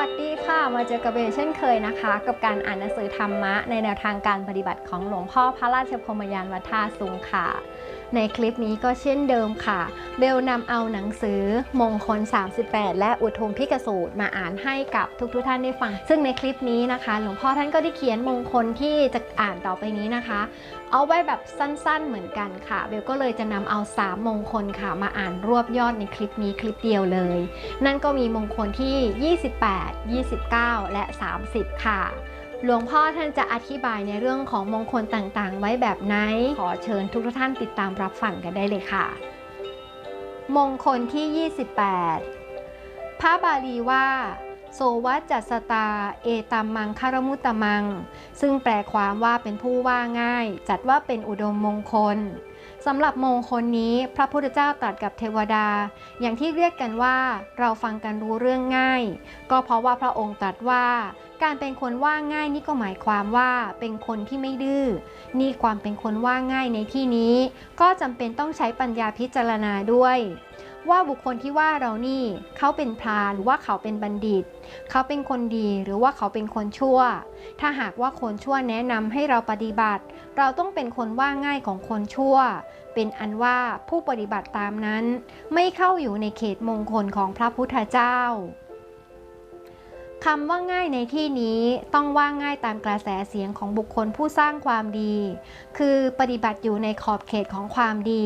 วัสดีค่ะ มาเจอกับเบเช่นเคยนะคะ กับการอ่านหนังสือธรรมะในแนวทางการปฏิบัติของหลวงพ่อพระราชพรมยานวัฒาสุงค่ะ ในคลิปนี้ก็เช่นเดิมค่ะ เบลนำเอาหนังสือมงคล 38 และอุทุมพิกสูตรมาอ่านให้กับทุกๆทท่านได้ฟัง ซึ่งในคลิปนี้นะคะ หลวงพ่อท่านก็ได้เขียนมงคลที่จะอ่านต่อไปนี้นะคะ เอาไว้แบบสั้นๆเหมือนกันค่ะ เบลก็เลยจะนำเอา 3 มงคลค่ะมาอ่านรวบยอดในคลิปนี้คลิปเดียวเลย นั่นก็มีมงคลที่ 28 29 และ 30 ค่ะ หลวงพ่อท่านจะอธิบายในเรื่องของมงคลต่างๆ ไว้แบบไหน ขอเชิญทุกท่านติดตามรับฟังกันได้เลยค่ะ มงคลที่ 28 พระบาลีว่า โสวัจจัสตา เอตัมมังคารมุตตมัง ซึ่งแปลความว่าเป็นผู้ว่าง่าย จัดว่าเป็นอุดมมงคลสำหรับมงคลนี้พระพุทธเจ้าตรัสกับเทวดา อย่างที่เรียกกันว่าเราฟังกันรู้เรื่องง่าย ก็เพราะว่าพระองค์ตรัสว่า การเป็นคนว่าง่ายนี่ก็หมายความว่าเป็นคนที่ไม่ดื้อ นี่ความเป็นคนว่าง่ายในที่นี้ ก็จำเป็นต้องใช้ปัญญาพิจารณาด้วย ว่าบุคคลที่ว่าเรานี่เขาเป็นพรานหรือว่าเขาเป็นบัณฑิต เขาเป็นคนดีหรือว่าเขาเป็นคนชั่ว ถ้าหากว่าคนชั่วแนะนำให้เราปฏิบัติ เราต้องเป็นคนว่าง่ายของคนชั่ว เป็นอันว่าผู้ปฏิบัติตามนั้น ไม่เข้าอยู่ในเขตมงคลของพระพุทธเจ้า คำว่าง่ายในที่นี้ต้องว่าง่ายตามกระแสเสียงของบุคคลผู้สร้างความดี คือปฏิบัติอยู่ในขอบเขตของความดี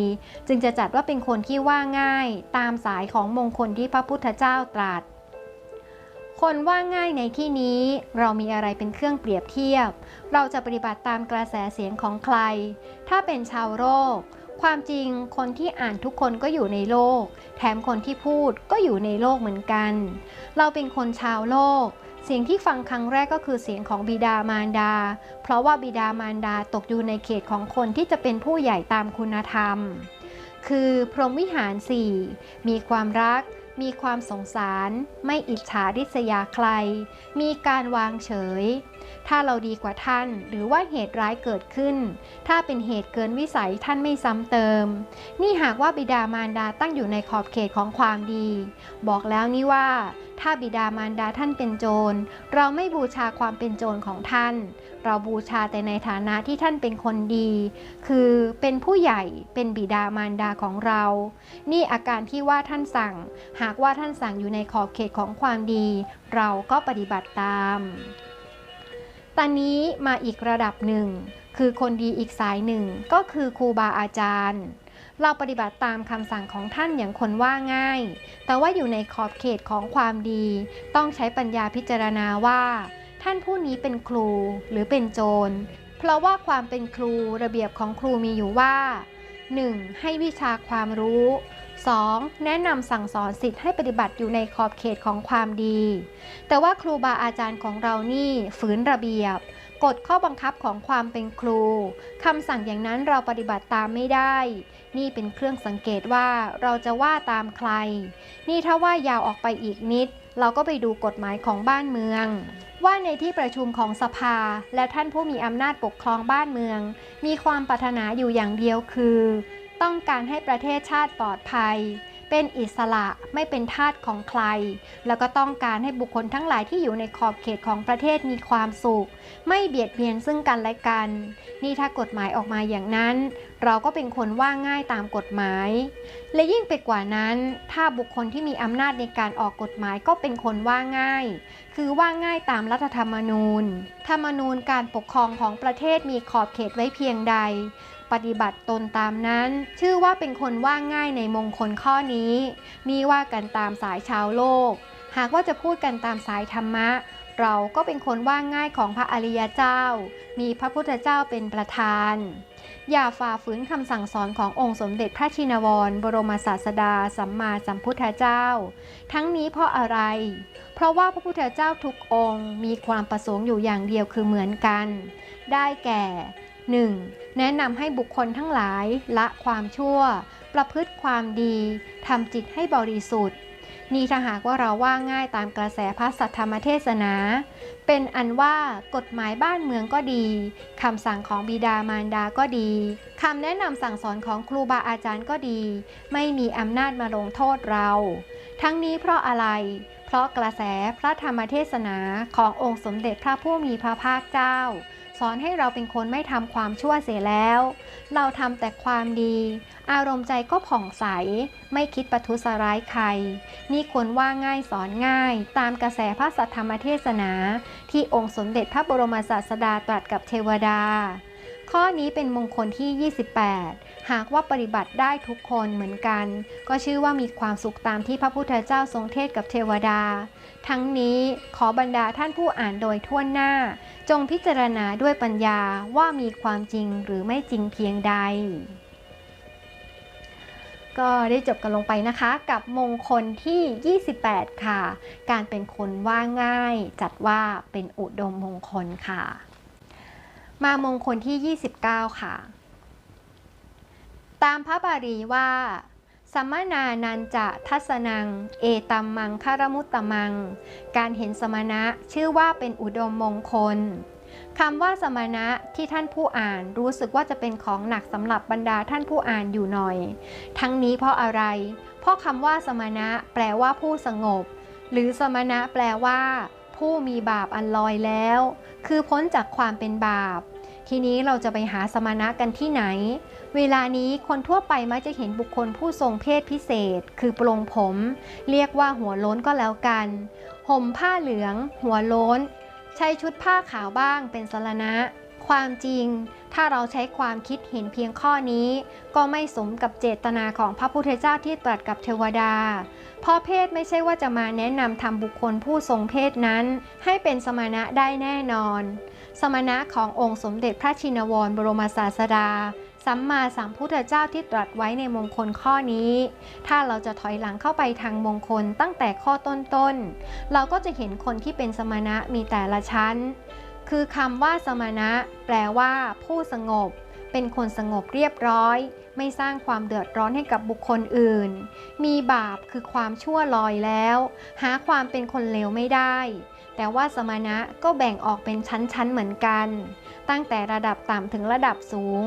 จึงจะจัดว่าเป็นคนที่ว่าง่าย ตามสายของมงคลที่พระพุทธเจ้าตรัส คนว่าง่ายในที่นี้เรามีอะไรเป็นเครื่องเปรียบเทียบ เราจะปฏิบัติตามกระแสเสียงของใคร ถ้าเป็นชาวโลก ความจริงคนที่อ่านทุกคนก็อยู่ในโลก แถมคนที่พูดก็อยู่ในโลกเหมือนกัน เราเป็นคนชาวโลก เสียงที่ฟังครั้งแรกก็คือเสียงของบิดามารดา เพราะว่าบิดามารดาตกอยู่ในเขตของคนที่จะเป็นผู้ใหญ่ตามคุณธรรม คือพรหมวิหารสี่มีความรัก มีความสงสาร ไม่อิจฉาริษยาใคร มีการวางเฉย ถ้าเราดีกว่าท่าน หรือว่าเหตุร้ายเกิดขึ้น ถ้าเป็นเหตุเกินวิสัยท่านไม่ซ้ำเติม นี่หากว่าบิดามารดาตั้งอยู่ในขอบเขตของความดี บอกแล้วนี่ว่า ถ้าบิดามารดาท่านเป็นโจร เราไม่บูชาความเป็นโจรของท่าน เราบูชาแต่ในฐานะที่ท่านเป็นคนดี คือเป็นผู้ใหญ่เป็นบิดามารดาของเรา นี่อาการที่ว่าท่านสั่ง หากว่าท่านสั่งอยู่ในขอบเขตของความดี เราก็ปฏิบัติตาม ตอนนี้มาอีกระดับหนึ่ง คือคนดีอีกสายหนึ่ง ก็คือครูบาอาจารย์ เราปฏิบัติตามคำสั่งของท่านอย่างคนว่าง่าย แต่ว่าอยู่ในขอบเขตของความดี ต้องใช้ปัญญาพิจารณาว่า ท่านผู้นี้เป็นครูหรือเป็นโจร เพราะว่าความเป็นครูระเบียบของครูมีอยู่ว่า 1. ให้วิชาความรู้ 2. แนะนำสั่งสอนสิทธิ์ให้ปฏิบัติอยู่ในขอบเขตของความดี แต่ว่าครูบาอาจารย์ของเรานี่ฝืนระเบียบ กฎข้อบังคับของความเป็นครูคำสั่งอย่างนั้นเราปฏิบัติตามไม่ได้ นี่เป็นเครื่องสังเกตว่าเราจะว่าตามใคร นี่ถ้าว่ายาวออกไปอีกนิด เราก็ไปดูกฎหมายของบ้านเมืองว่าในที่ประชุมของสภาและท่านผู้มีอำนาจปกครองบ้านเมือง มีความปรารถนาอยู่อย่างเดียวคือ ต้องการให้ประเทศชาติปลอดภัย เป็นอิสระไม่เป็นทาสของใคร แล้วก็ต้องการให้บุคคลทั้งหลายที่อยู่ในขอบเขตของประเทศมีความสุข ไม่เบียดเบียนซึ่งกันและกัน นี่ถ้ากฎหมายออกมาอย่างนั้น เราก็เป็นคนว่าง่ายตามกฎหมาย และยิ่งไปกว่านั้น ถ้าบุคคลที่มีอำนาจในการออกกฎหมายก็เป็นคนว่าง่าย คือว่าง่ายตามรัฐธรรมนูญ ธรรมนูญการปกครองของประเทศมีขอบเขตไว้เพียงใด ปฏิบัติตนตามนั้น ชื่อว่าเป็นคนว่าง่ายในมงคลข้อนี้ นี่ว่ากันตามสายชาวโลก หากว่าจะพูดกันตามสายธรรมะ เราก็เป็นคนว่าง่ายของพระอริยเจ้า มีพระพุทธเจ้าเป็นประธาน อย่าฝ่าฝืนคำสั่งสอนขององค์สมเด็จพระชินวร บรมศาสดา สัมมาสัมพุทธเจ้า ทั้งนี้เพราะอะไร เพราะว่าพระพุทธเจ้าทุกองค์ มีความประสงค์อยู่อย่างเดียวคือเหมือนกัน ได้แก่ 1. แนะนำให้บุคคลทั้งหลายละความชั่ว ประพฤติความดีทำจิตให้บริสุทธิ์ นี่ถ้าหากว่าเราว่าง่ายตามกระแสพระสัทธรรมเทศนา เป็นอันว่ากฎหมายบ้านเมืองก็ดีคำสั่งของบิดามารดาก็ดีคำแนะนำสั่งสอนของครูบาอาจารย์ก็ดี ไม่มีอำนาจมาลงโทษเรา ทั้งนี้เพราะอะไรเพราะกระแสพระธรรมเทศนาขององค์สมเด็จพระผู้มีพระภาคเจ้า สอนให้เราเป็นคนไม่ทำความชั่วเสียแล้ว เราทำแต่ความดี อารมณ์ใจก็ผ่องใส ไม่คิดประทุษร้ายใคร นี่ควรว่าง่ายสอนง่าย ตามกระแสพระสัทธรรมเทศนา ที่องค์สมเด็จพระบรมศาสดาตรัสกับเทวดา ข้อนี้เป็นมงคลที่ 28 หากว่าปฏิบัติได้ทุกคนเหมือนกัน ก็ชื่อว่ามีความสุขตามที่พระพุทธเจ้าทรงเทศกับเทวดา ทั้งนี้ขอบรรดาท่านผู้อ่านโดยทั่วหน้า จงพิจารณาด้วยปัญญาว่ามีความจริงหรือไม่จริงเพียงใดก็ได้จบกันลงไปนะคะกับมงคลที่ 28 ค่ะ การเป็นคนว่าง่าย จัดว่าเป็นอุดมมงคลค่ะ มามงคลที่ 29 ค่ะ ตามพระบาลีว่าสัมมนานันจะทัศนัง เอตัมมังคารมุตตมัง การเห็นสมณะชื่อว่าเป็นอุดมมงคลคำว่าสมณะที่ท่านผู้อ่านรู้สึกว่าจะเป็นของหนักสำหรับบรรดาท่านผู้อ่านอยู่หน่อย ทั้งนี้เพราะอะไร เพราะคำว่าสมณะแปลว่าผู้สงบ หรือสมณะแปลว่า ผู้มีบาปอันลอยแล้ว คือพ้นจากความเป็นบาป ทีนี้เราจะไปหาสมณะกันที่ไหน เวลานี้คนทั่วไปมักจะเห็นบุคคลผู้ทรงเพศพิเศษ คือปลงผม เรียกว่าหัวโล้นก็แล้วกัน ห่มผ้าเหลือง หัวโล้น ใช้ชุดผ้าขาวบ้างเป็นสรณะ ความจริง ถ้าเราใช้ความคิดเห็นเพียงข้อนี้ ก็ไม่สมกับเจตนาของพระพุทธเจ้าที่ตรัสกับเทวดา เพราะเพศไม่ใช่ว่าจะมาแนะนำทำบุคคลผู้ทรงเพศนั้น ให้เป็นสมณะได้แน่นอน สมณะขององค์สมเด็จพระชินวรบรมศาสดาสัมมาสัมพุทธเจ้าที่ตรัสไว้ในมงคลข้อนี้ ถ้าเราจะถอยหลังเข้าไปทางมงคลตั้งแต่ข้อต้นๆ เราก็จะเห็นคนที่เป็นสมณะมีแต่ละชั้น คือคำว่าสมณะ แปลว่า ผู้สงบ เป็นคนสงบเรียบร้อย ไม่สร้างความเดือดร้อนให้กับบุคคลอื่น มีบาปคือความชั่วลอยแล้ว หาความเป็นคนเลวไม่ได้ แต่ว่าสมณะก็แบ่งออกเป็นชั้นๆเหมือนกัน ตั้งแต่ระดับต่ำถึงระดับสูง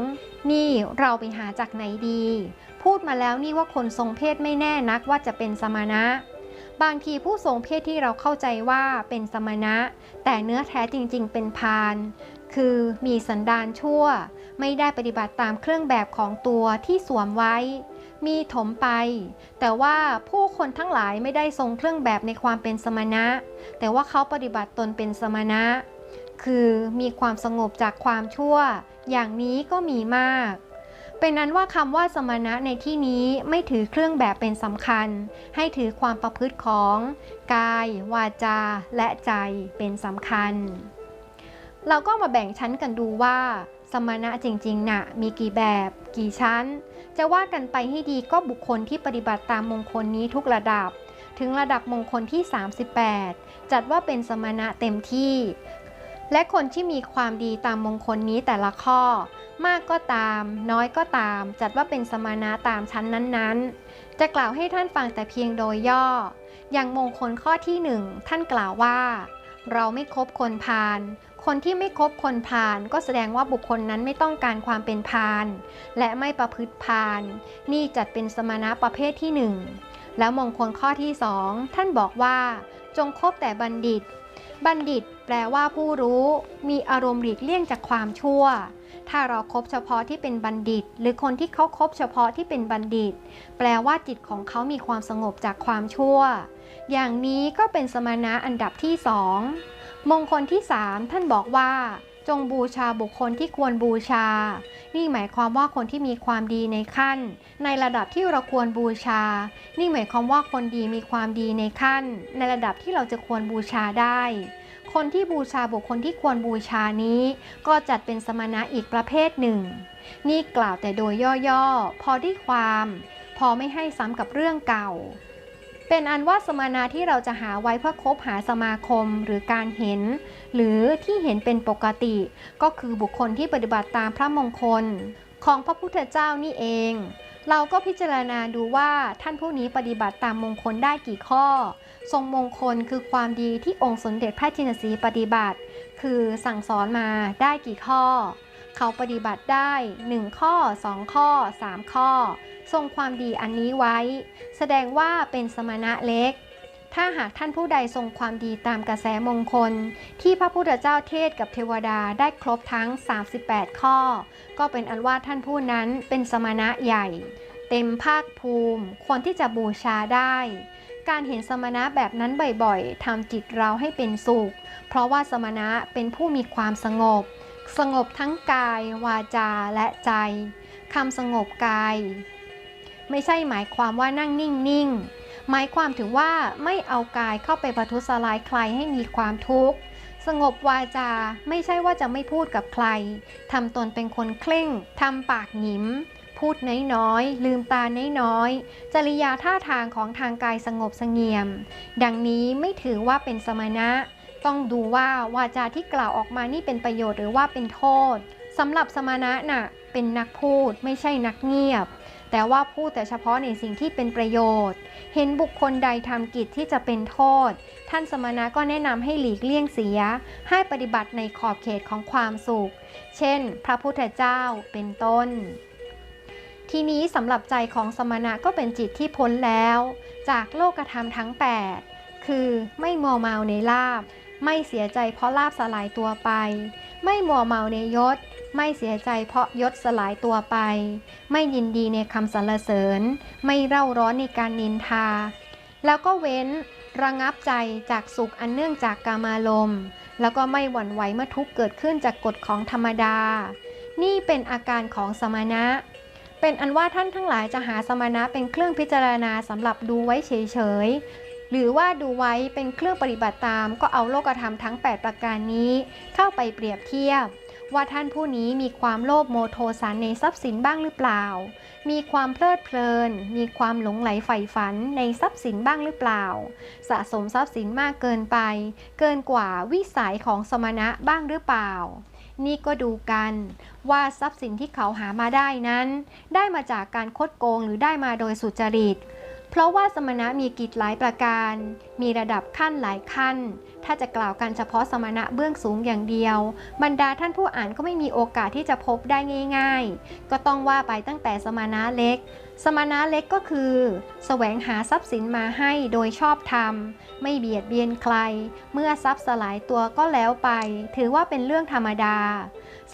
นี่เราไปหาจากไหนดี พูดมาแล้วนี่ว่าคนทรงเพศไม่แน่นักว่าจะเป็นสมณะ บางทีผู้ทรงเพศที่เราเข้าใจว่าเป็นสมณะ แต่เนื้อแท้จริงๆ เป็นพานคือมีสันดานชั่ว ไม่ได้ปฏิบัติตามเครื่องแบบของตัวที่สวมไว้ มีถมไป แต่ว่าผู้คนทั้งหลายไม่ได้ทรงเครื่องแบบในความเป็นสมณะ แต่ว่าเขาปฏิบัติตนเป็นสมณะ คือมีความสงบจากความชั่ว อย่างนี้ก็มีมาก เป็นนั้นว่าคำว่าสมณะในที่นี้ไม่ถือเครื่องแบบเป็นสำคัญ ให้ถือความประพฤติของ กาย วาจา และใจเป็นสำคัญ เราก็มาแบ่งชั้นกันดูว่า สมณะจริงๆน่ะมีกี่แบบ กี่ชั้น จะว่ากันไปให้ดีก็บุคคลที่ปฏิบัติตามมงคลนี้ทุกระดับ ถึงระดับมงคลที่ 38 จัดว่าเป็นสมณะเต็มที่ และคนที่มีความดีตามมงคลนี้แต่ละข้อ มากก็ตาม น้อยก็ตาม จัดว่าเป็นสมณะตามชั้นนั้นๆ จะกล่าวให้ท่านฟังแต่เพียงโดยย่อ อย่างมงคลข้อที่หนึ่งท่านกล่าวว่า เราไม่คบคนพาลคนที่ไม่คบคนพาลก็แสดงว่าบุคคลนั้นไม่ต้องการความเป็นพาลและไม่ประพฤติพาลนี่จัดเป็นสมณะประเภทที่หนึ่งแล้วมงคลข้อที่สองท่านบอกว่า จงคบแต่บัณฑิต บัณฑิตแปลว่าผู้รู้ มีอารมณ์หลีกเลี่ยงจากความชั่ว ถ้าเราครบเฉพาะที่เป็นบัณฑิต หรือคนที่เขาคบเฉพาะที่เป็นบัณฑิต แปลว่าจิตของเขามีความสงบจากความชั่ว อย่างนี้ก็เป็นสมณะอันดับที่สองมงคลที่สามท่านบอกว่าจงบูชาบุคคลที่ควรบูชา นี่หมายความว่าคนที่มีความดีในขั้น ในระดับที่เราควรบูชา นี่หมายความว่าคนดีมีความดีในขั้น ในระดับที่เราจะควรบูชาได้ คนที่บูชาบุคคลที่ควรบูชานี้ ก็จัดเป็นสมณะอีกประเภทหนึ่ง นี่กล่าวแต่โดยย่อๆ พอได้ความ พอไม่ให้ซ้ำกับเรื่องเก่า เป็นอันว่าสมณะที่เราจะหาไว้เพื่อคบหาสมาคมหรือการเห็น หรือที่เห็นเป็นปกติ ก็คือบุคคลที่ปฏิบัติตามพระมงคล ของพระพุทธเจ้านี่เองเราก็พิจารณาดูว่าท่านผู้นี้ปฏิบัติตามมงคลได้กี่ข้อ ทรงมงคลคือความดีที่องค์สมเด็จพระจินสีปฏิบัติ คือสั่งสอนมาได้กี่ข้อ เขาปฏิบัติได้ 1 ข้อ 2 ข้อ 3 ข้อ ทรงความดีอันนี้ไว้ แสดงว่าเป็นสมณะเล็ก ถ้าหากท่านผู้ใดทรงความดีตามกระแสมงคล ที่พระพุทธเจ้าเทศกับเทวดาได้ครบทั้ง 38 ข้อ ก็เป็นอันว่าท่านผู้นั้นเป็นสมณะใหญ่ เต็มภาคภูมิควรที่จะบูชาได้ การเห็นสมณะแบบนั้นบ่อยๆทำจิตเราให้เป็นสุข เพราะว่าสมณะเป็นผู้มีความสงบ สงบทั้งกาย วาจาและใจคำสงบกาย ไม่ใช่หมายความว่านั่งนิ่งๆ หมายความถึงว่าไม่เอากายเข้าไปประทุษร้ายใครให้มีความทุกข์สงบวาจาไม่ใช่ว่าจะไม่พูดกับใครทำตนเป็นคนเคร่งทำปากหยิม พูดน้อยๆ ลืมตาน้อยๆ จริยาท่าทางของทางกายสงบเสงี่ยม ดังนี้ไม่ถือว่าเป็นสมณะ ต้องดูว่าวาจาที่กล่าวออกมานี่เป็นประโยชน์หรือว่าเป็นโทษสำหรับสมณะน่ะเป็นนักพูดไม่ใช่นักเงียบ แต่ว่าพูดแต่เฉพาะในสิ่งที่เป็นประโยชน์ เห็นบุคคลใดทำกิจที่จะเป็นโทษ ท่านสมณะก็แนะนำให้หลีกเลี่ยงเสีย ให้ปฏิบัติในขอบเขตของความสุข เช่น พระพุทธเจ้าเป็นต้น ทีนี้สำหรับใจของสมณะก็เป็นจิตที่พ้นแล้ว จากโลกธรรมทั้ง 8 คือไม่มัวเมาในลาบ ไม่เสียใจเพราะลาบสลายตัวไป ไม่มัวเมาในยศ ไม่เสียใจเพราะยศสลายตัวไป ไม่ยินดีในคำสรรเสริญ ไม่เร่าร้อนในการนินทา แล้วก็เว้นระงับใจจากสุขอันเนื่องจากกามารมณ์ แล้วก็ไม่หวั่นไหวเมื่อทุกเกิดขึ้นจากกฎของธรรมดา นี่เป็นอาการของสมณะ เป็นอันว่าท่านทั้งหลายจะหาสมณะเป็นเครื่องพิจารณาสำหรับดูไว้เฉยๆ หรือว่าดูไว้เป็นเครื่องปฏิบัติตาม ก็เอาโลกธรรมทั้ง 8 ประการนี้ เข้าไปเปรียบเทียบ ว่าท่านผู้นี้มีความโลภโมโทสันในทรัพย์สินบ้างหรือเปล่า มีความเพลิดเพลิน มีความหลงไหลใฝ่ฝันในทรัพย์สินบ้างหรือเปล่า สะสมทรัพย์สินมากเกินไป เกินกว่าวิสัยของสมณะบ้างหรือเปล่า นี่ก็ดูกัน ว่าทรัพย์สินที่เขาหามาได้นั้น ได้มาจากการคดโกงหรือได้มาโดยสุจริต เพราะว่าสมณะมีกิจหลายประการ มีระดับขั้นหลายขั้น ถ้าจะกล่าวกันเฉพาะสมณะเบื้องสูงอย่างเดียว บรรดาท่านผู้อ่านก็ไม่มีโอกาสที่จะพบได้ง่าย ๆ ก็ต้องว่าไปตั้งแต่สมณะเล็ก สมณะเล็กก็คือแสวงหาทรัพย์สินมาให้โดยชอบธรรม ไม่เบียดเบียนใคร เมื่อทรัพย์สลายตัวก็แล้วไป ถือว่าเป็นเรื่องธรรมดา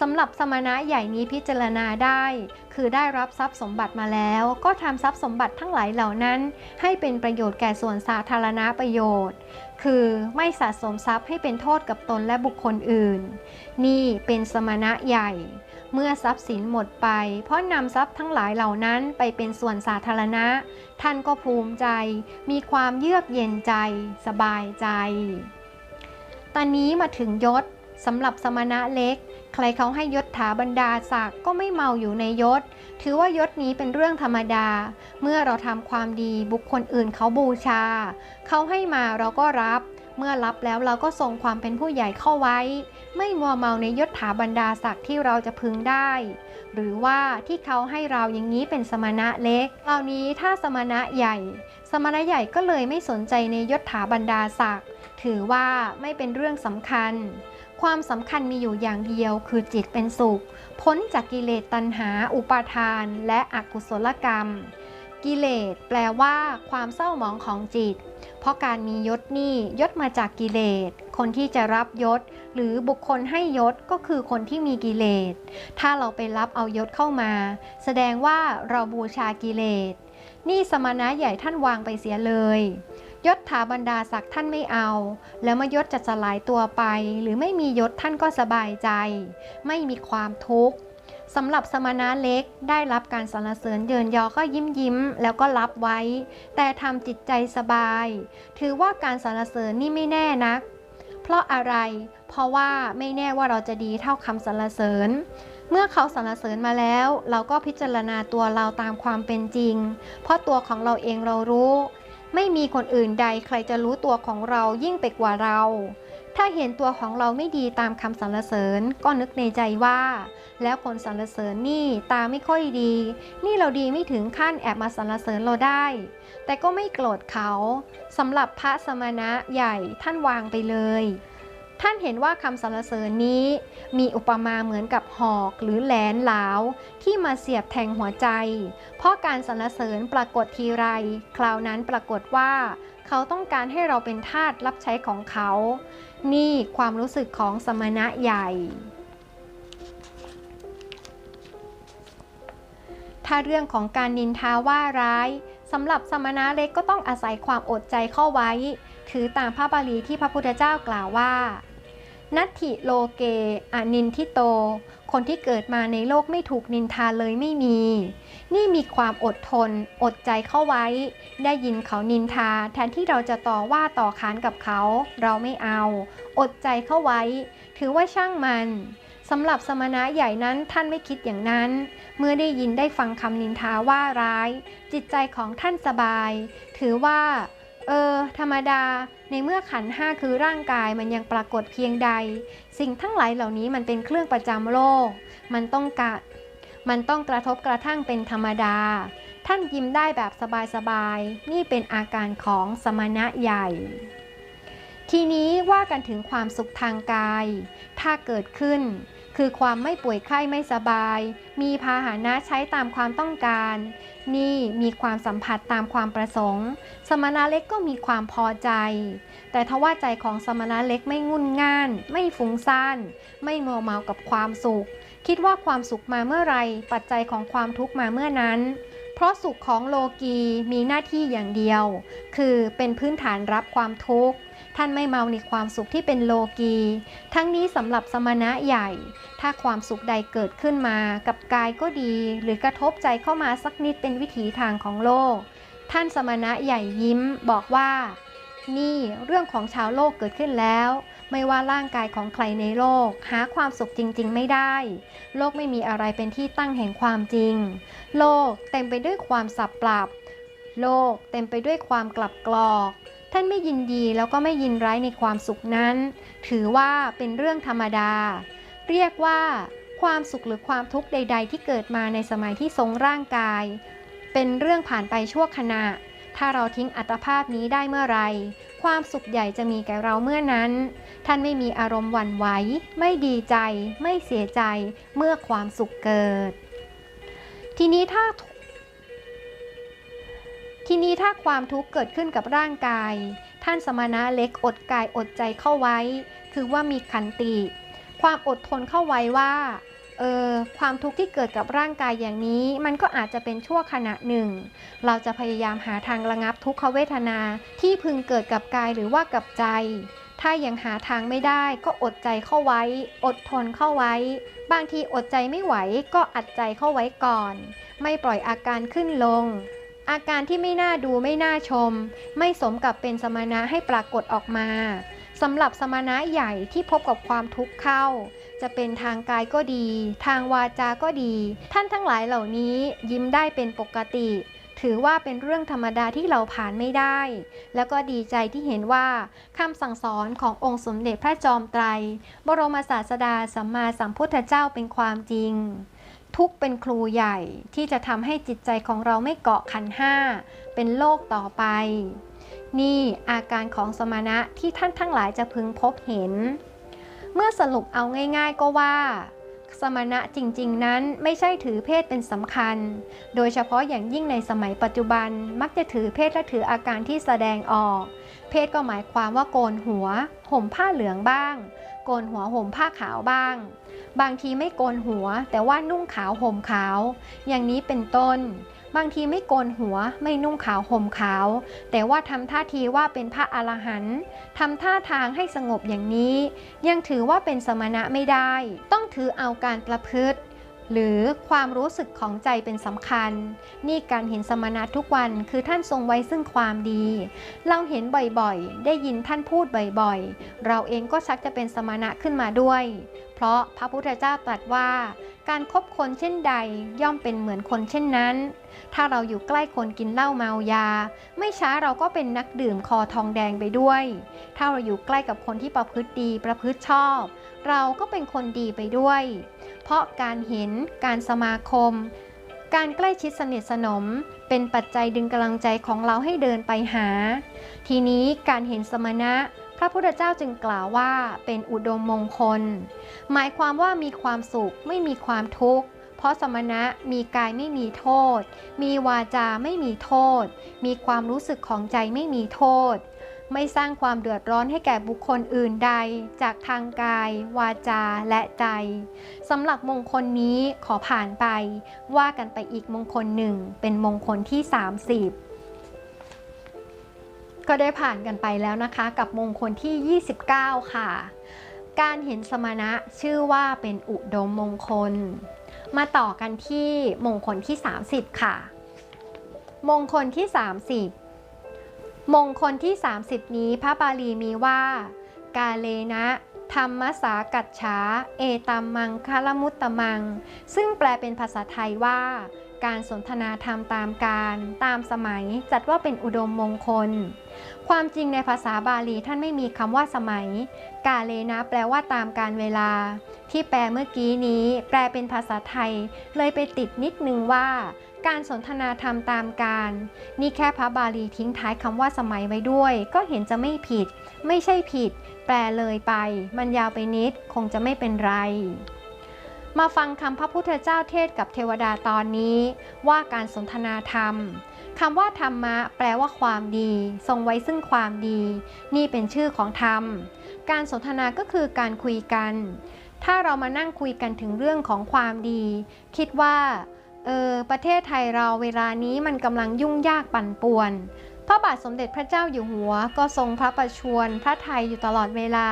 สำหรับสมณะใหญ่นี้พิจารณาได้ คือได้รับทรัพย์สมบัติมาแล้ว ก็ทำทรัพย์สมบัติทั้งหลายเหล่านั้น ให้เป็นประโยชน์แก่ส่วนสาธารณประโยชน์ คือไม่สะสมทรัพย์ให้เป็นโทษกับตนและบุคคลอื่น นี่เป็นสมณะใหญ่ เมื่อทรัพย์สินหมดไป เพราะนำทรัพย์ทั้งหลายเหล่านั้นไปเป็นส่วนสาธารณะ ท่านก็ภูมิใจ มีความเยือกเย็นใจ สบายใจ ตอนนี้มาถึงยศสำหรับสมณะเล็ก ใครเขาให้ยศถาบรรดาศักดิ์ก็ไม่เมาอยู่ในยศ ถือว่ายศนี้เป็นเรื่องธรรมดา เมื่อเราทำความดีบุคคลอื่นเขาบูชา เขาให้มาเราก็รับ เมื่อรับแล้วเราก็ทรงความเป็นผู้ใหญ่เข้าไว้ ไม่มัวเมาในยศถาบรรดาศักดิ์ที่เราจะพึงได้ หรือว่าที่เขาให้เราอย่างนี้เป็นสมณะเล็กเหล่านี้ถ้าสมณะใหญ่ สมณะใหญ่ก็เลยไม่สนใจในยศถาบรรดาศักดิ์ถือว่าไม่เป็นเรื่องสำคัญ ความสำคัญมีอยู่อย่างเดียวคือจิตเป็นสุข พ้นจากกิเลสตัณหา อุปาทาน และอกุศลกรรม กิเลสแปลว่าความเศร้าหมองของจิต เพราะการมียศนี่ยศมาจากกิเลส คนที่จะรับยศ หรือบุคคลให้ยศก็คือคนที่มีกิเลส ถ้าเราไปรับเอายศเข้ามา แสดงว่าเราบูชากิเลส นี่สมณะใหญ่ท่านวางไปเสียเลยยศถาบรรดาศักดิ์ท่านไม่เอา แล้วมายศจะสลายตัวไป หรือไม่มียศท่านก็สบายใจ ไม่มีความทุกข์ สำหรับสมณะเล็กได้รับการสรรเสริญเยินยอก็ยิ้มยิ้มแล้วก็รับไว้ แต่ทำจิตใจสบาย ถือว่าการสรรเสริญนี่ไม่แน่นัก เพราะอะไร เพราะว่าไม่แน่ว่าเราจะดีเท่าคำสรรเสริญ เมื่อเขาสรรเสริญมาแล้ว เราก็พิจารณาตัวเราตามความเป็นจริง เพราะตัวของเราเองเรารู้ ไม่มีคนอื่นใดใครจะรู้ตัวของเรายิ่งไปกว่าเรา ถ้าเห็นตัวของเราไม่ดีตามคำสรรเสริญ ก็นึกในใจว่า แล้วคนสรรเสริญนี่ตาไม่ค่อยดี นี่เราดีไม่ถึงขั้นแอบมาสรรเสริญเราได้ แต่ก็ไม่โกรธเขาสำหรับพระสมณะใหญ่ท่านวางไปเลย ท่านเห็นว่าคำสรรเสริญนี้ มีอุปมาเหมือนกับหอกหรือแหลนหลาวที่มาเสียบแทงหัวใจ เพราะการสรรเสริญปรากฏทีไร คราวนั้นปรากฏว่าเขาต้องการให้เราเป็นทาสรับใช้ของเขา นี่ความรู้สึกของสมณะใหญ่ ถ้าเรื่องของการนินทาว่าร้ายสำหรับสมณะเล็กก็ต้องอาศัยความอดใจเข้าไว้ ถือตามพระบาลีที่พระพุทธเจ้ากล่าวว่า นัตถิโลเกอนินทิโต คนที่เกิดมาในโลกไม่ถูกนินทาเลยไม่มี นี่มีความอดทน อดใจเข้าไว้ ได้ยินเขานินทา แทนที่เราจะต่อว่าต่อขานกับเขา เราไม่เอา อดใจเข้าไว้ ถือว่าช่างมัน สำหรับสมณะใหญ่นั้นท่านไม่คิดอย่างนั้น เมื่อได้ยินได้ฟังคำนินทาว่าร้าย จิตใจของท่านสบาย ถือว่า เออ ธรรมดา ในเมื่อขันห้าคือร่างกายมันยังปรากฏเพียงใด สิ่งทั้งหลายเหล่านี้มันเป็นเครื่องประจำโลก มันต้องกะมันต้องกระทบกระทั่งเป็นธรรมดา ท่านยิ้มได้แบบสบายๆ นี่เป็นอาการของสมณะใหญ่ทีนี้ว่ากันถึงความสุขทางกาย ถ้าเกิดขึ้น คือความไม่ป่วยไข้ไม่สบาย มีพาหนะใช้ตามความต้องการ นี่มีความสัมผัสตามความประสงค์ สมณะเล็กก็มีความพอใจ แต่ทว่าใจของสมณะเล็กไม่งุนง่าน ไม่ฟุ้งซ่าน ไม่มัวเมากับความสุข คิดว่าความสุขมาเมื่อไร ปัจจัยของความทุกข์มาเมื่อนั้น เพราะสุขของโลกีมีหน้าที่อย่างเดียว คือเป็นพื้นฐานรับความทุกข์ ท่านไม่เมาในความสุขที่เป็นโลกี ทั้งนี้สำหรับสมณะใหญ่ ถ้าความสุขใดเกิดขึ้นมา กับกายก็ดี หรือกระทบใจเข้ามาสักนิดเป็นวิถีทางของโลก ท่านสมณะใหญ่ยิ้มบอกว่า นี่เรื่องของชาวโลกเกิดขึ้นแล้ว ไม่ว่าร่างกายของใครในโลก หาความสุขจริง ๆ ไม่ได้ โลกไม่มีอะไรเป็นที่ตั้งแห่งความจริง โลกเต็มไปด้วยความสับปรับ โลกเต็มไปด้วยความกลับกรอก ท่านไม่ยินดีแล้วก็ไม่ยินร้ายในความสุขนั้น ถือว่าเป็นเรื่องธรรมดา เรียกว่า ความสุขหรือความทุกข์ใด ๆ ที่เกิดมาในสมัยที่ทรงร่างกาย เป็นเรื่องผ่านไปชั่วขณะ ถ้าเราทิ้งอัตภาพนี้ได้เมื่อไร ความสุขใหญ่จะมีแก่เราเมื่อนั้น ท่านไม่มีอารมณ์หวั่นไหว ไม่ดีใจ ไม่เสียใจ เมื่อความสุขเกิด ทีนี้ถ้า ทีนี้ถ้าความทุกข์เกิดขึ้นกับร่างกาย ท่านสมณะเล็กอดกายอดใจเข้าไว้ คือว่ามีขันติ ความอดทนเข้าไว้ว่าเออความทุกข์ที่เกิดกับร่างกายอย่างนี้ มันก็อาจจะเป็นชั่วขณะหนึ่ง เราจะพยายามหาทางระงับทุกขเวทนาที่พึงเกิดกับกายหรือว่ากับใจ ถ้ายังหาทางไม่ได้ก็อดใจเข้าไว้ อดทนเข้าไว้ บางทีอดใจไม่ไหวก็อัดใจเข้าไว้ก่อน ไม่ปล่อยอาการขึ้นลง อาการที่ไม่น่าดูไม่น่าชม ไม่สมกับเป็นสมณะให้ปรากฏออกมาสำหรับสมณะใหญ่ที่พบกับความทุกข์เข้า จะเป็นทางกายก็ดี ทางวาจาก็ดี ท่านทั้งหลายเหล่านี้ยิ้มได้เป็นปกติ ถือว่าเป็นเรื่องธรรมดาที่เราผ่านไม่ได้ แล้วก็ดีใจที่เห็นว่าคำสั่งสอนขององค์สมเด็จพระจอมไตร บรมศาสดาสัมมาสัมพุทธเจ้าเป็นความจริง ทุกเป็นครูใหญ่ที่จะทำให้จิตใจของเราไม่เกาะขันห้า เป็นโลกต่อไป นี่อาการของสมณะที่ท่านทั้งหลายจะพึงพบเห็น เมื่อสรุปเอาง่าย ๆก็ว่า สมณะจริงๆ นั้นไม่ใช่ถือเพศเป็นสำคัญ โดยเฉพาะอย่างยิ่งในสมัยปัจจุบันมักจะถือเพศและถืออาการที่แสดงออก เพศก็หมายความว่าโกนหัว ห่มผ้าเหลืองบ้าง โกนหัวห่มผ้าขาวบ้าง บางทีไม่โกนหัว แต่ว่านุ่งขาวห่มขาว อย่างนี้เป็นต้น บางทีไม่โกนหัว ไม่นุ่งขาวห่มขาว แต่ว่าทำท่าทีว่าเป็นพระอรหันต์ทำท่าทางให้สงบอย่างนี้ ยังถือว่าเป็นสมณะไม่ได้ ต้องถือเอาการประพฤติ หรือความรู้สึกของใจเป็นสำคัญ นี่การเห็นสมณะทุกวันคือท่านทรงไว้ซึ่งความดี เราเห็นบ่อยๆ ได้ยินท่านพูดบ่อยๆ เราเองก็ชักจะเป็นสมณะขึ้นมาด้วย เพราะพระพุทธเจ้าตรัสว่า การคบคนเช่นใดย่อมเป็นเหมือนคนเช่นนั้น ถ้าเราอยู่ใกล้คนกินเหล้าเมายา ไม่ช้าเราก็เป็นนักดื่มคอทองแดงไปด้วย ถ้าเราอยู่ใกล้กับคนที่ประพฤติดีประพฤติชอบ เราก็เป็นคนดีไปด้วย เพราะการเห็นการสมาคม การใกล้ชิดสนิทสนม เป็นปัจจัยดึงกำลังใจของเราให้เดินไปหา ทีนี้การเห็นสมณะพระพุทธเจ้าจึงกล่าวว่าเป็นอุดมมงคล หมายความว่ามีความสุขไม่มีความทุกข์ เพราะสมณะมีกายไม่มีโทษ มีวาจาไม่มีโทษ มีความรู้สึกของใจไม่มีโทษ ไม่สร้างความเดือดร้อนให้แก่บุคคลอื่นใด จากทางกาย วาจาและใจสำหรับมงคลนี้ขอผ่านไป ว่ากันไปอีกมงคลหนึ่ง เป็นมงคลที่ 30ก็ได้ผ่านกันไปแล้วนะคะกับมงคลที่ 29 ค่ะ การเห็นสมณะชื่อว่าเป็นอุดมมงคล มาต่อกันที่มงคลที่ 30 ค่ะ มงคลที่ 30 มงคลที่ 30 นี้พระบาลีมีว่า กาเลนะธรรมสากัจฉา เอตัมมังคารมุตตมัง ซึ่งแปลเป็นภาษาไทยว่า การสนทนาธรรมตามการตามสมัยจัดว่าเป็นอุดมมงคล ความจริงในภาษาบาลีท่านไม่มีคำว่าสมัย กาเลนะแปลว่าตามการเวลา ที่แปลเมื่อกี้นี้ แปลเป็นภาษาไทย เลยไปติดนิดนึงว่า การสนทนาธรรมตามการ นี่แค่พระบาลีทิ้งท้ายคำว่าสมัยไว้ด้วย ก็เห็นจะไม่ผิด ไม่ใช่ผิด แปลเลยไป มันยาวไปนิด คงจะไม่เป็นไร มาฟังคำพระพุทธเจ้าเทศกับเทวดาตอนนี้ ว่าการสนทนาธรรมคำว่าธรรมะ แปลว่าความดี ทรงไว้ซึ่งความดี นี่เป็นชื่อของธรรม การสนทนาก็คือการคุยกัน ถ้าเรามานั่งคุยกันถึงเรื่องของความดี คิดว่า เออประเทศไทยเราเวลานี้มันกำลังยุ่งยากปั่นป่วน พระบาทสมเด็จพระเจ้าอยู่หัวก็ทรงพระประชวรพระไทยอยู่ตลอดเวลา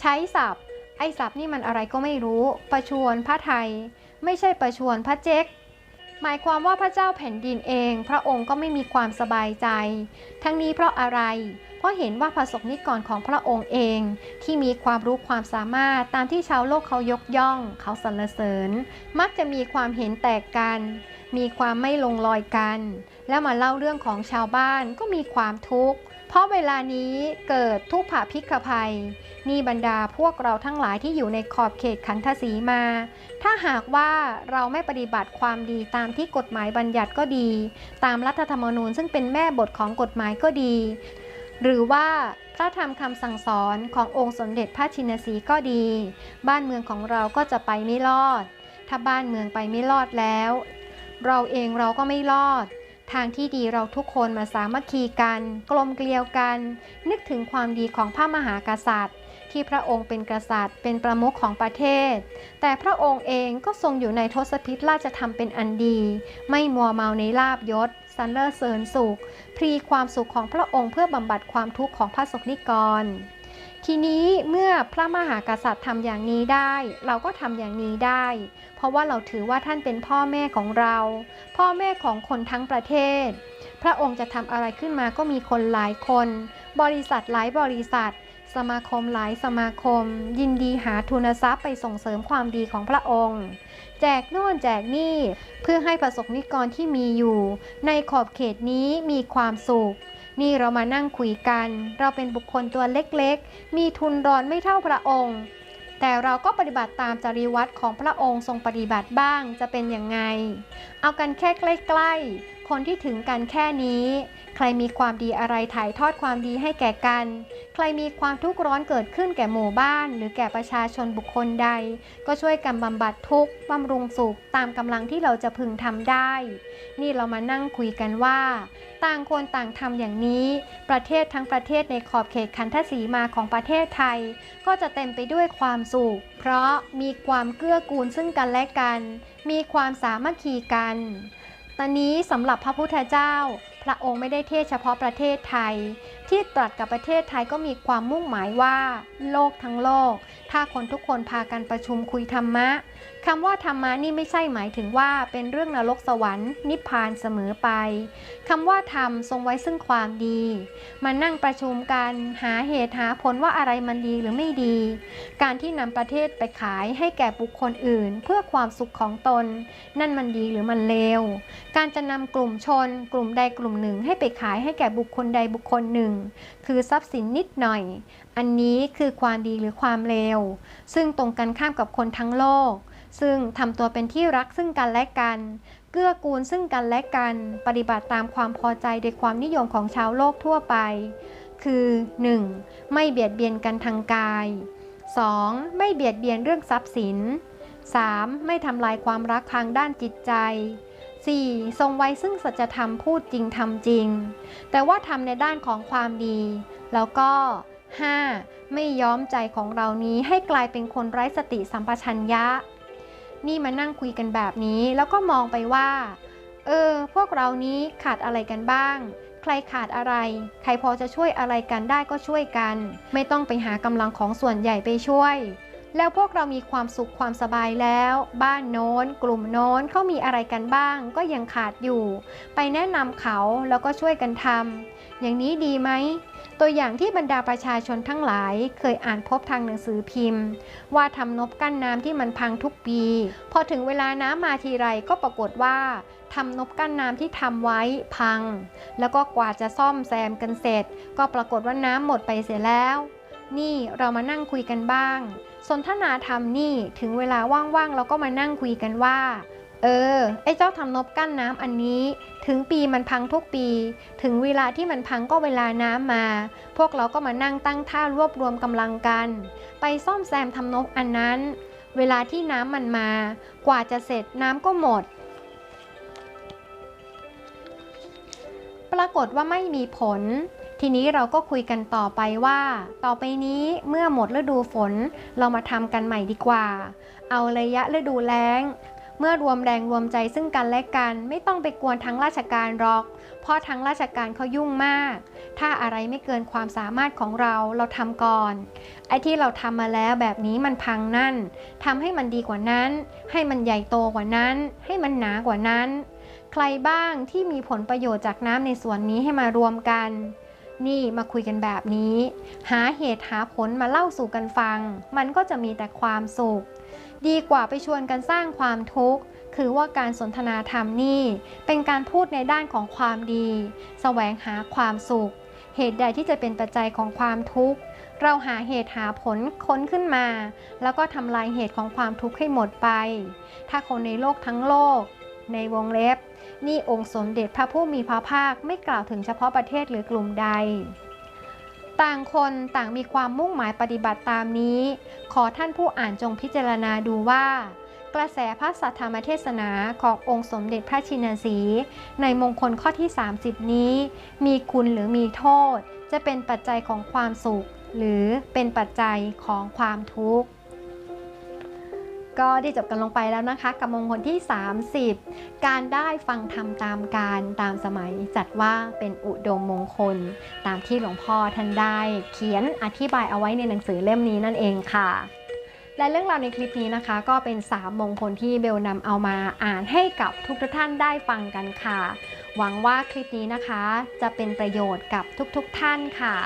ใช้ศัพท์ ไอ้ศัพท์นี่มันอะไรก็ไม่รู้ ประชวรพระไทย ไม่ใช่ประชวรพระเจ๊กหมายความว่าพระเจ้าแผ่นดินเอง พระองค์ก็ไม่มีความสบายใจ ทั้งนี้เพราะอะไร เพราะเห็นว่าพระสงฆ์นิกรของพระองค์เอง ที่มีความรู้ความสามารถตามที่ชาวโลกเขายกย่อง เขาสรรเสริญ มักจะมีความเห็นแตกกัน มีความไม่ลงรอยกัน แล้วมาเล่าเรื่องของชาวบ้านก็มีความทุกข์เพราะเวลานี้เกิดทุพภพิกภัย นี่บรรดาพวกเราทั้งหลายที่อยู่ในขอบเขตขันธสีมา ถ้าหากว่าเราไม่ปฏิบัติความดีตามที่กฎหมายบัญญัติก็ดี ตามรัฐธรรมนูญซึ่งเป็นแม่บทของกฎหมายก็ดี หรือว่าพระธรรมคำสั่งสอนขององค์สมเด็จพระชินสีก็ดี บ้านเมืองของเราก็จะไปไม่รอด ถ้าบ้านเมืองไปไม่รอดแล้ว เราเองเราก็ไม่รอด ทางที่ดีเราทุกคนมาสามัคคีกัน กลมเกลียวกัน นึกถึงความดีของพระมหากษัตริย์ ที่พระองค์เป็นกษัตริย์ เป็นประมุขของประเทศ แต่พระองค์เองก็ทรงอยู่ในทศพิธราชธรรมเป็นอันดี ไม่มัวเมาในลาบยศ สรรเสริญสุข พรีความสุขของพระองค์เพื่อบำบัดความทุกข์ของพระสงฆ์นิกร ทีนี้เมื่อพระมหากษัตริย์ทำอย่างนี้ได้ เราก็ทำอย่างนี้ได้ เพราะว่าเราถือว่าท่านเป็นพ่อแม่ของเรา พ่อแม่ของคนทั้งประเทศ พระองค์จะทำอะไรขึ้นมาก็มีคนหลายคน บริษัทหลายบริษัทสมาคมหลายสมาคม ยินดีหาทุนทรัพย์ไปส่งเสริมความดีของพระองค์ แจกโน่นแจกนี่ เพื่อให้ประสบนิกรที่มีอยู่ ในขอบเขตนี้มีความสุข นี่เรามานั่งคุยกัน เราเป็นบุคคลตัวเล็กๆ มีทุนรอนไม่เท่าพระองค์ แต่เราก็ปฏิบัติตามจริยวัตรของพระองค์ทรงปฏิบัติบ้างจะเป็นยังไง เอากันแค่ใกล้ๆ คนที่ถึงกันแค่นี้ ใครมีความดีอะไรถ่ายทอดความดีให้แก่กัน ใครมีความทุกข์ร้อนเกิดขึ้นแก่หมู่บ้าน หรือแก่ประชาชนบุคคลใด ก็ช่วยกันบำบัดทุกข์บำรุงสุขตามกำลังที่เราจะพึงทำได้ นี่เรามานั่งคุยกันว่า ต่างคนต่างทำอย่างนี้ ประเทศทั้งประเทศในขอบเขตคันธสีมาของประเทศไทย ก็จะเต็มไปด้วยความสุข เพราะมีความเกื้อกูลซึ่งกันและกัน มีความสามัคคีกัน ตอนนี้สำหรับพระพุทธเจ้า พระองค์ไม่ได้เทศเฉพาะประเทศไทย ที่ตรัสกับประเทศไทยก็มีความมุ่งหมายว่า โลกทั้งโลก ถ้าคนทุกคนพากันประชุมคุยธรรมะ คำว่าธรรมะนี่ไม่ใช่หมายถึงว่าเป็นเรื่องนรกสวรรค์นิพพานเสมอไปคำว่าธรรมทรงไว้ซึ่งความดี มานั่งประชุมกันหาเหตุหาผลว่าอะไรมันดีหรือไม่ดี การที่นำประเทศไปขายให้แก่บุคคลอื่น เพื่อความสุขของตน นั่นมันดีหรือมันเลวการจะนำกลุ่มชน กลุ่มใดกลุ่มหนึ่งให้ไปขายให้แก่บุคคลใดบุคคลหนึ่ง คือทรัพย์สินนิดหน่อย อันนี้คือความดีหรือความเลวซึ่งตรงกันข้ามกับคนทั้งโลก ซึ่งทำตัวเป็นที่รักซึ่งกันและกัน เกื้อกูลซึ่งกันและกัน ปฏิบัติตามความพอใจในความนิยมของชาวโลกทั่วไป คือ 1. ไม่เบียดเบียนกันทางกาย 2. ไม่เบียดเบียนเรื่องทรัพย์สิน 3. ไม่ทำลายความรักทางด้านจิตใจ 4. ทรงไว้ซึ่งสัจธรรมพูดจริงทำจริง แต่ว่าทำในด้านของความดี แล้วก็ 5. ไม่ย้อมใจของเรานี้ให้กลายเป็นคนไร้สติสัมปชัญญะ นี่มานั่งคุยกันแบบนี้ แล้วก็มองไปว่า เออ พวกเรานี้ขาดอะไรกันบ้าง ใครขาดอะไร ใครพอจะช่วยอะไรกันได้ก็ช่วยกัน ไม่ต้องไปหากำลังของส่วนใหญ่ไปช่วย แล้วพวกเรามีความสุขความสบายแล้ว บ้านโน้น กลุ่มโน้นเขามีอะไรกันบ้าง ก็ยังขาดอยู่ ไปแนะนำเขาแล้วก็ช่วยกันทำ อย่างนี้ดีไหม ตัวอย่างที่บรรดาประชาชนทั้งหลายเคยอ่านพบทางหนังสือพิมพ์ ว่าทำนบกั้นน้ำที่มันพังทุกปี พอถึงเวลาน้ำมาทีไรก็ปรากฏว่าทำนบกั้นน้ำที่ทำไว้พัง แล้วก็กว่าจะซ่อมแซมกันเสร็จ ก็ปรากฏว่าน้ำหมดไปเสียแล้ว นี่เรามานั่งคุยกันบ้าง สนทนาธรรมนี่ถึงเวลาว่างๆเราก็มานั่งคุยกันว่า เออ ไอ้เจ้าทำนบกั้นน้ำอันนี้ ถึงปีมันพังทุกปี ถึงเวลาที่มันพังก็เวลาน้ำมา พวกเราก็มานั่งตั้งท่ารวบรวมกำลังกัน ไปซ่อมแซมทำนบอันนั้น เวลาที่น้ำมันมา กว่าจะเสร็จน้ำก็หมด ปรากฏว่าไม่มีผลทีนี้เราก็คุยกันต่อไปว่า ต่อไปนี้เมื่อหมดฤดูฝนเรามาทำกันใหม่ดีกว่า เอาระยะฤดูแล้ง เมื่อรวมแรงรวมใจซึ่งกันและกันไม่ต้องไปกวนทั้งราชการหรอก เพราะทั้งราชการเขายุ่งมาก ถ้าอะไรไม่เกินความสามารถของเราเราทำก่อน ไอ้ที่เราทำมาแล้วแบบนี้มันพังนั่นทำให้มันดีกว่านั้น ให้มันใหญ่โตกว่านั้น ให้มันหนากว่านั้น ใครบ้างที่มีผลประโยชน์จากน้ำในส่วนนี้ให้มารวมกันนี่มาคุยกันแบบนี้ หาเหตุหาผลมาเล่าสู่กันฟัง มันก็จะมีแต่ความสุข ดีกว่าไปชวนกันสร้างความทุกข์ คือว่าการสนทนาธรรมนี่ เป็นการพูดในด้านของความดีแสวงหาความสุข เหตุใดที่จะเป็นปัจจัยของความทุกข์ เราหาเหตุหาผลค้นขึ้นมา แล้วก็ทำลายเหตุของความทุกข์ให้หมดไป ถ้าคนในโลกทั้งโลก ในวงเล็บ นี่องค์สมเด็จพระผู้มีพระภาคไม่กล่าวถึงเฉพาะประเทศหรือกลุ่มใด ต่างคนต่างมีความมุ่งหมายปฏิบัติตามนี้ ขอท่านผู้อ่านจงพิจารณาดูว่า กระแสพระสัทธรรมเทศนาขององค์สมเด็จพระชินสี ในมงคลข้อที่ 30 นี้ มีคุณหรือมีโทษ จะเป็นปัจจัยของความสุข หรือเป็นปัจจัยของความทุกข์ ก็ได้จบกันลงไปแล้วนะคะ กับมงคลที่ 30 การได้ฟังธรรมตามการตามสมัยจัดว่าเป็นอุดมมงคล ตามที่หลวงพ่อท่านได้ เขียนอธิบายเอาไว้ในหนังสือเล่มนี้นั่นเองค่ะและเรื่องราวในคลิปนี้นะคะ ก็เป็น 3 มงคลที่เบลนำเอามาอ่านให้กับทุกท่านได้ฟังกันค่ะ หวังว่าคลิปนี้นะคะ จะเป็นประโยชน์กับทุกๆทท่านค่ะ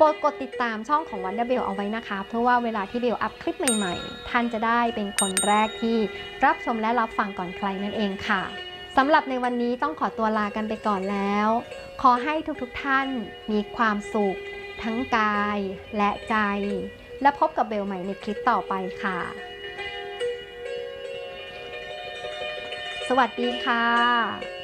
โปรดกดติดตามช่องของวันเดอร์เบลเอาไว้นะคะ เพราะว่าเวลาที่เบลอัพคลิปใหม่ๆ ท่านจะได้เป็นคนแรกที่รับชมและรับฟังก่อนใครนั่นเองค่ะสำหรับในวันนี้ต้องขอตัวลากันไปก่อนแล้ว ขอให้ทุกๆทท่านมีความสุข ทั้งกายและใจ และพบกับเบลใหม่ในคลิปต่อไปค่ะ สวัสดีค่ะ